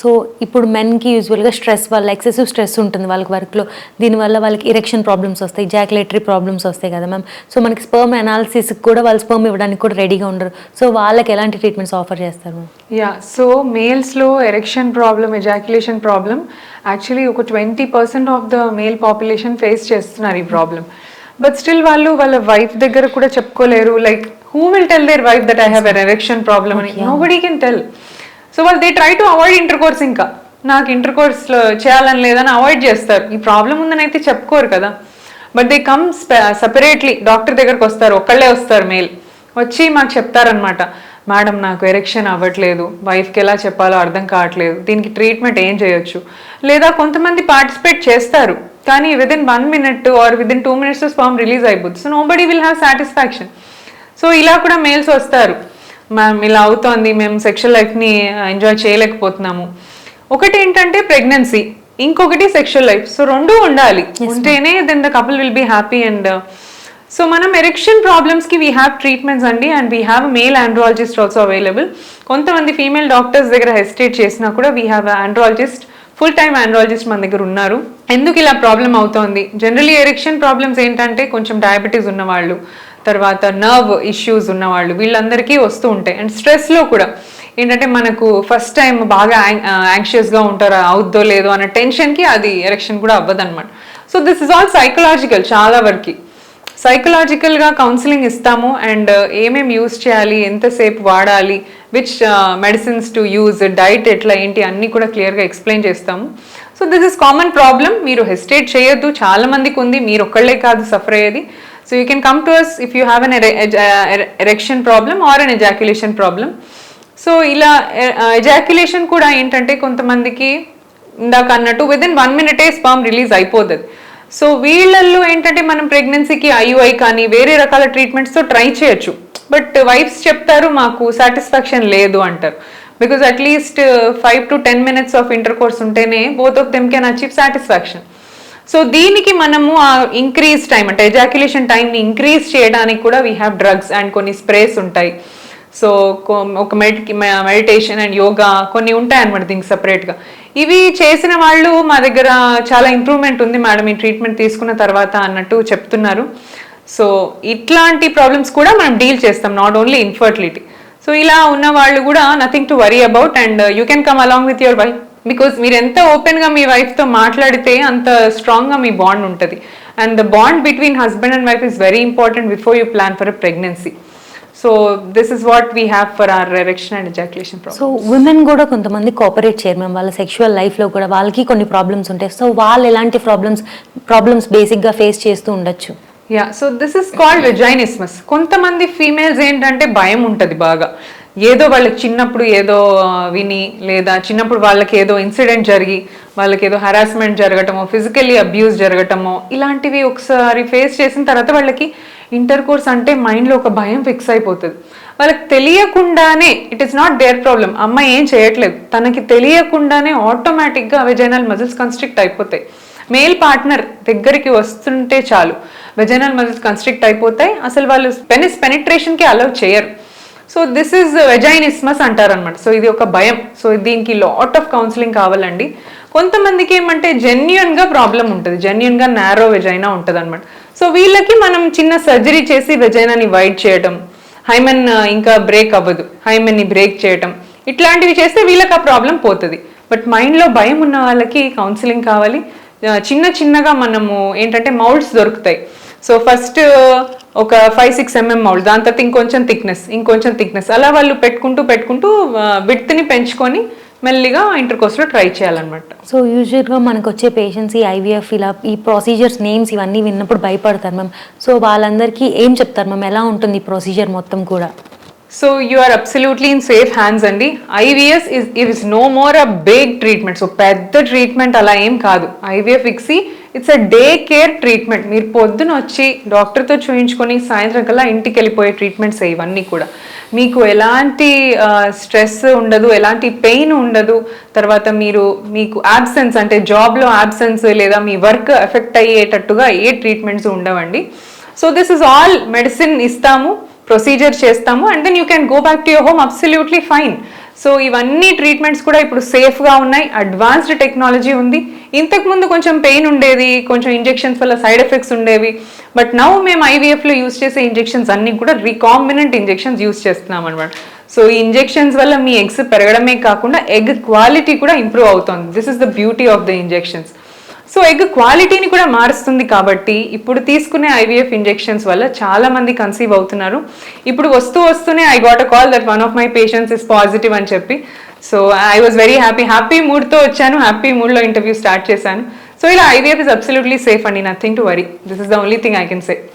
So ఇప్పుడు మెన్కి యూజువల్గా stress వల్ల ఎక్సెసివ్ స్ట్రెస్ ఉంటుంది వాళ్ళకి వర్క్లో దీనివల్ల వాళ్ళకి ఇరెక్షన్ ప్రాబ్లమ్స్ వస్తాయి జాక్యులేటరీ ప్రాబ్లమ్స్ వస్తాయి కదా మ్యామ్ సో మనకి స్పర్మ్ అనాలిసిస్కి కూడా వాళ్ళు స్పర్మ్ ఇవ్వడానికి కూడా రెడీగా ఉండరు. సో వాళ్ళకి ఎలాంటి ట్రీట్మెంట్స్ ఆఫర్ చేస్తారు ma'am yeah so మేల్స్లో erection problem ejaculation problem actually ఒక twenty percent of the male population face చేస్తున్నారు ఈ ప్రాబ్లమ్ బట్ స్టిల్ వాళ్ళు వాళ్ళ వైఫ్ దగ్గర కూడా చెప్పుకోలేరు. Like who will tell their wife that I have an erection problem అని? Nobody can tell so వాళ్ళు they try to avoid intercourse ఇంకా. నాకు ఇంటర్ కోర్స్లో చేయాలని లేదని అవాయిడ్ చేస్తారు. ఈ ప్రాబ్లం ఉందని అయితే చెప్పుకోరు కదా. But they come separately doctor దగ్గరకు వస్తారు. ఒక్కళ్ళే వస్తారు మేల్ వచ్చి మాకు చెప్తారనమాట మేడం నాకు ఎరెక్షన్ అవ్వట్లేదు. వైఫ్కి ఎలా చెప్పాలో అర్థం కావట్లేదు. దీనికి ట్రీట్మెంట్ ఏం చేయొచ్చు? లేదా కొంతమంది పార్టిసిపేట్ చేస్తారు. కానీ within one minute or within two minutes sperm release అయిపోతుంది so nobody will have satisfaction so ఇలా కూడా మెయిల్స్ వస్తారు. మ్యామ్ ఇలా అవుతోంది మేము సెక్షువల్ లైఫ్ని ఎంజాయ్ చేయలేకపోతున్నాము. ఒకటి ఏంటంటే ప్రెగ్నెన్సీ ఇంకొకటి సెక్షువల్ లైఫ్ సో రెండు ఉండాలి. ఉంటేనే then the couple will be happy and so మనం ఎరెక్షన్ ప్రాబ్లమ్స్కి వీ హ్యావ్ ట్రీట్మెంట్స్ అండి. And we have male andrologist also available కొంతమంది ఫీమేల్ డాక్టర్స్ దగ్గర హెసిటేట్ చేసినా కూడా we have andrologist full time andrologist మన దగ్గర ఉన్నారు. ఎందుకు ఇలా ప్రాబ్లం అవుతోంది? జనరలీ ఎరెక్షన్ ప్రాబ్లమ్స్ ఏంటంటే కొంచెం డయాబెటీస్ ఉన్నవాళ్ళు. తర్వాత నర్వ్ ఇష్యూస్ ఉన్నవాళ్ళు వీళ్ళందరికీ వస్తూ ఉంటాయి. అండ్ స్ట్రెస్లో కూడా ఏంటంటే మనకు ఫస్ట్ టైం బాగా యాంగ్షియస్గా uh, ఉంటారా అవుద్దో లేదో అన్న టెన్షన్కి అది ఎరెక్షన్ కూడా అవ్వదన్నమాట. So this is all psychological చాలా వరకు. సైకలాజికల్గా కౌన్సిలింగ్ ఇస్తాము అండ్ ఏమేమి యూస్ చేయాలి ఎంతసేపు వాడాలి which medicines to use diet ఎట్లా ఏంటి అన్నీ కూడా క్లియర్గా ఎక్స్ప్లెయిన్ చేస్తాము. So this is common problem మీరు హెసిటేట్ చేయొద్దు. చాలా మందికి ఉంది. మీరు ఒక్కళ్ళే కాదు సఫర్ అయ్యేది. So you can come to us if you have an erection problem or an ejaculation problem so ఇలా ఎజాక్యులేషన్ కూడా ఏంటంటే కొంతమందికి ఇందాక అన్నట్టు విత్ ఇన్ వన్ మినిటే స్పామ్ రిలీజ్ అయిపోతుంది. సో వీళ్ళల్లో ఏంటంటే మనం ప్రెగ్నెన్సీకి ఐయుఐ కానీ వేరే రకాల ట్రీట్మెంట్స్తో ట్రై చేయొచ్చు. బట్ వైఫ్స్ చెప్తారు మాకు సాటిస్ఫాక్షన్ లేదు అంటారు. Because at least five to ten minutes of intercourse ఉంటేనే both of them can achieve satisfaction so దీనికి మనము ఆ ఇంక్రీజ్ టైం అంటే ఎజాక్యులేషన్ టైంని ఇంక్రీజ్ చేయడానికి కూడా వీ హ్యావ్ డ్రగ్స్ అండ్ కొన్ని స్ప్రేస్ ఉంటాయి. సో ఒక మెడి మెడిటేషన్ అండ్ యోగా కొన్ని ఉంటాయి అనమాట దీనికి సపరేట్గా ఇవి చేసిన వాళ్ళు మా దగ్గర చాలా ఇంప్రూవ్మెంట్ ఉంది మేడం ఈ ట్రీట్మెంట్ తీసుకున్న తర్వాత అన్నట్టు చెప్తున్నారు. సో ఇట్లాంటి ప్రాబ్లమ్స్ కూడా మనం డీల్ చేస్తాం నాట్ ఓన్లీ ఇన్ఫర్టిలిటీ సో ఇలా ఉన్న వాళ్ళు కూడా nothing to worry about and you can come along with your wife because మీరు ఎంత ఓపెన్గా మీ వైఫ్తో మాట్లాడితే అంత స్ట్రాంగ్గా మీ బాండ్ ఉంటుంది. And the bond between husband and wife is very important before you plan for a pregnancy so this is what we have for our erection and ejaculation so women కూడా కొంతమంది కోఆపరేట్ చేయరు ma'am వాళ్ళ sexual లైఫ్లో కూడా వాళ్ళకి కొన్ని problems ఉంటాయి. So వాళ్ళు ఎలాంటి ప్రాబ్లమ్స్ ప్రాబ్లమ్స్ బేసిక్గా ఫేస్ చేస్తూ ఉండొచ్చు. Yeah so this is called vaginismus కొంతమంది ఫీమేల్స్ ఏంటంటే భయం ఉంటుంది బాగా. ఏదో వాళ్ళకి చిన్నప్పుడు ఏదో విని లేదా చిన్నప్పుడు వాళ్ళకి ఏదో ఇన్సిడెంట్ జరిగి వాళ్ళకి ఏదో హరాస్మెంట్ జరగటమో ఫిజికల్లీ అబ్యూస్ జరగటమో ఇలాంటివి ఒకసారి ఫేస్ చేసిన తర్వాత వాళ్ళకి ఇంటర్ కోర్స్ అంటే మైండ్లో ఒక భయం ఫిక్స్ అయిపోతుంది. వాళ్ళకి తెలియకుండానే it is not their problem అమ్మాయి ఏం చేయట్లేదు. తనకి తెలియకుండానే ఆటోమేటిక్గా వెజైనల్ మజిల్స్ కన్స్ట్రిక్ట్ అయిపోతాయి. మేల్ పార్ట్నర్ దగ్గరికి వస్తుంటే చాలు. వెజైనల్ మజిల్స్ కన్స్ట్రిక్ట్ అయిపోతాయి. అసలు వాళ్ళు పెనిస్ పెనిట్రేషన్కి అలౌ చేయరు. సో దిస్ ఇస్ వెజైనిస్మస్ అంటారనమాట సో ఇది ఒక భయం. సో దీనికి లాట్ ఆఫ్ కౌన్సిలింగ్ కావాలండి. కొంతమందికి ఏమంటే జెన్యున్గా ప్రాబ్లం ఉంటుంది. జెన్యున్గా నారో వెజైనా ఉంటుంది అనమాట సో వీళ్ళకి మనం చిన్న సర్జరీ చేసి వెజైనాని వైడ్ చేయటం హైమన్ uh, ఇంకా బ్రేక్ అవ్వదు. హైమన్ని బ్రేక్ చేయటం ఇట్లాంటివి చేస్తే వీళ్ళకి ఆ ప్రాబ్లం పోతుంది. బట్ మైండ్లో భయం ఉన్న వాళ్ళకి కౌన్సిలింగ్ కావాలి. Uh, చిన్న చిన్నగా మనము ఏంటంటే మౌల్డ్స్ దొరుకుతాయి. సో ఫస్ట్ ఒక ఫైవ్ సిక్స్ ఎంఎం మౌల్డ్ దాని తర్వాత ఇంకొంచెం థిక్నెస్ ఇంకొంచెం థిక్నెస్ అలా వాళ్ళు పెట్టుకుంటూ పెట్టుకుంటూ విడ్త్ని పెంచుకొని మెల్లిగా ఇంటర్ కోర్స్లో ట్రై చేయాలన్నమాట. సో యూజువల్గా మనకు వచ్చే పేషెంట్స్ ఈ ఐవీఎఫ్ ఇలా ఈ ప్రొసీజర్స్ నేమ్స్ ఇవన్నీ విన్నప్పుడు భయపడతారు మ్యామ్ సో వాళ్ళందరికీ ఏం చెప్తారు మ్యామ్ ఎలా ఉంటుంది ఈ ప్రొసీజర్ మొత్తం కూడా? So you are absolutely in safe hands అండి. IVS is is no more a big treatment so పెద్ద ట్రీట్మెంట్ అలా ఏం కాదు. IVF ICSI it's a day care treatment. మీరు పొద్దున వచ్చి డాక్టర్తో చూయించుకొని సాయంత్రం కల్లా ఇంటికి వెళ్ళిపోయే ట్రీట్మెంట్స్ ఇవన్నీ కూడా. మీకు ఎలాంటి స్ట్రెస్ ఉండదు ఎలాంటి పెయిన్ ఉండదు తర్వాత మీరు మీకు యాబ్సెన్స్ అంటే జాబ్లో యాబ్సెన్స్ లేదా మీ వర్క్ ఎఫెక్ట్ అయ్యేటట్టుగా ఏ ట్రీట్మెంట్స్ ఉండవండి. So this is all medicine ఇస్తాము ప్రొసీజర్ చేస్తాము and then you can go back to your home absolutely fine so ఇవన్నీ ట్రీట్మెంట్స్ కూడా ఇప్పుడు సేఫ్గా ఉన్నాయి అడ్వాన్స్డ్ టెక్నాలజీ ఉంది. ఇంతకుముందు కొంచెం పెయిన్ ఉండేది కొంచెం ఇంజెక్షన్స్ వల్ల సైడ్ ఎఫెక్ట్స్ ఉండేవి. బట్ నౌ మేము ఐవీఎఫ్లో యూస్ చేసే ఇంజెక్షన్స్ అన్ని కూడా రికాంబినెంట్ ఇంజెక్షన్స్ యూస్ చేస్తున్నాం అనమాట సో ఈ ఇంజెక్షన్స్ వల్ల మీ ఎగ్స్ పెరగడమే కాకుండా ఎగ్ క్వాలిటీ కూడా ఇంప్రూవ్ అవుతుంది. This is the beauty of the injections so egg క్వాలిటీని కూడా మారుస్తుంది కాబట్టి ఇప్పుడు తీసుకునే ఐవీఎఫ్ ఇంజెక్షన్స్ వల్ల చాలా మంది కన్సీవ్ అవుతున్నారు. ఇప్పుడు వస్తూ వస్తూనే I got a call that one of my patients is positive అని చెప్పి so I was very happy happy మూడ్తో వచ్చాను. హ్యాపీ మూడ్లో ఇంటర్వ్యూ స్టార్ట్ చేశాను. సో ఇలా ఐవీఎఫ్ ఇస్ అబ్సల్యూట్లీ సేఫ్ అండి. Nothing to worry this is the only thing I can say